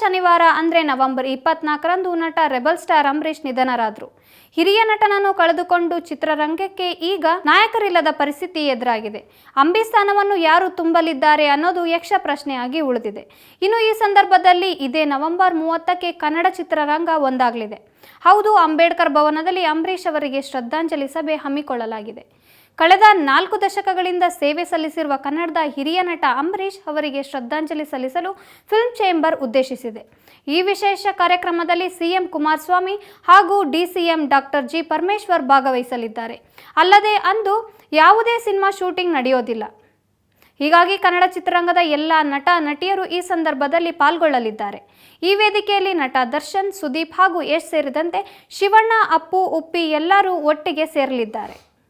ಶನಿವಾರ ಅಂದರೆ ನವೆಂಬರ್ ಇಪ್ಪತ್ನಾಲ್ಕರಂದು ನಟ ರೆಬಲ್ ಸ್ಟಾರ್ ಅಂಬರೀಷ್ ನಿಧನರಾದರು. ಹಿರಿಯ ನಟನನ್ನು ಕಳೆದುಕೊಂಡು ಚಿತ್ರರಂಗಕ್ಕೆ ಈಗ ನಾಯಕರಿಲ್ಲದ ಪರಿಸ್ಥಿತಿ ಎದುರಾಗಿದೆ. ಅಂಬಿ ಸ್ಥಾನವನ್ನು ಯಾರು ತುಂಬಲಿದ್ದಾರೆ ಅನ್ನೋದು ಯಕ್ಷ ಪ್ರಶ್ನೆಯಾಗಿ ಉಳಿದಿದೆ. ಇನ್ನು ಈ ಸಂದರ್ಭದಲ್ಲಿ ಇದೇ ನವೆಂಬರ್ ಮೂವತ್ತಕ್ಕೆ ಕನ್ನಡ ಚಿತ್ರರಂಗ ಒಂದಾಗಲಿದೆ. ಹೌದು, ಅಂಬೇಡ್ಕರ್ ಭವನದಲ್ಲಿ ಅಂಬರೀಷ್ ಅವರಿಗೆ ಶ್ರದ್ಧಾಂಜಲಿ ಸಭೆ ಹಮ್ಮಿಕೊಳ್ಳಲಾಗಿದೆ. ಕಳೆದ ನಾಲ್ಕು ದಶಕಗಳಿಂದ ಸೇವೆ ಸಲ್ಲಿಸಿರುವ ಕನ್ನಡದ ಹಿರಿಯ ನಟ ಅಂಬರೀಷ್ ಅವರಿಗೆ ಶ್ರದ್ಧಾಂಜಲಿ ಸಲ್ಲಿಸಲು ಫಿಲ್ಮ್ ಚೇಂಬರ್ ಉದ್ದೇಶಿಸಿದೆ. ಈ ವಿಶೇಷ ಕಾರ್ಯಕ್ರಮದಲ್ಲಿ ಸಿಎಂ ಕುಮಾರಸ್ವಾಮಿ ಹಾಗೂ ಡಿಸಿಎಂ ಡಾಕ್ಟರ್ ಜಿ ಪರಮೇಶ್ವರ್ ಭಾಗವಹಿಸಲಿದ್ದಾರೆ. ಅಲ್ಲದೆ ಅಂದು ಯಾವುದೇ ಸಿನಿಮಾ ಶೂಟಿಂಗ್ ನಡೆಯೋದಿಲ್ಲ. ಹೀಗಾಗಿ ಕನ್ನಡ ಚಿತ್ರರಂಗದ ಎಲ್ಲ ನಟ ನಟಿಯರು ಈ ಸಂದರ್ಭದಲ್ಲಿ ಪಾಲ್ಗೊಳ್ಳಲಿದ್ದಾರೆ. ಈ ವೇದಿಕೆಯಲ್ಲಿ ನಟ ದರ್ಶನ್, ಸುದೀಪ್ ಹಾಗೂ ಯಶ್ ಸೇರಿದಂತೆ ಶಿವಣ್ಣ, ಅಪ್ಪು, ಉಪ್ಪಿ ಎಲ್ಲರೂ ಒಟ್ಟಿಗೆ ಸೇರಲಿದ್ದಾರೆ.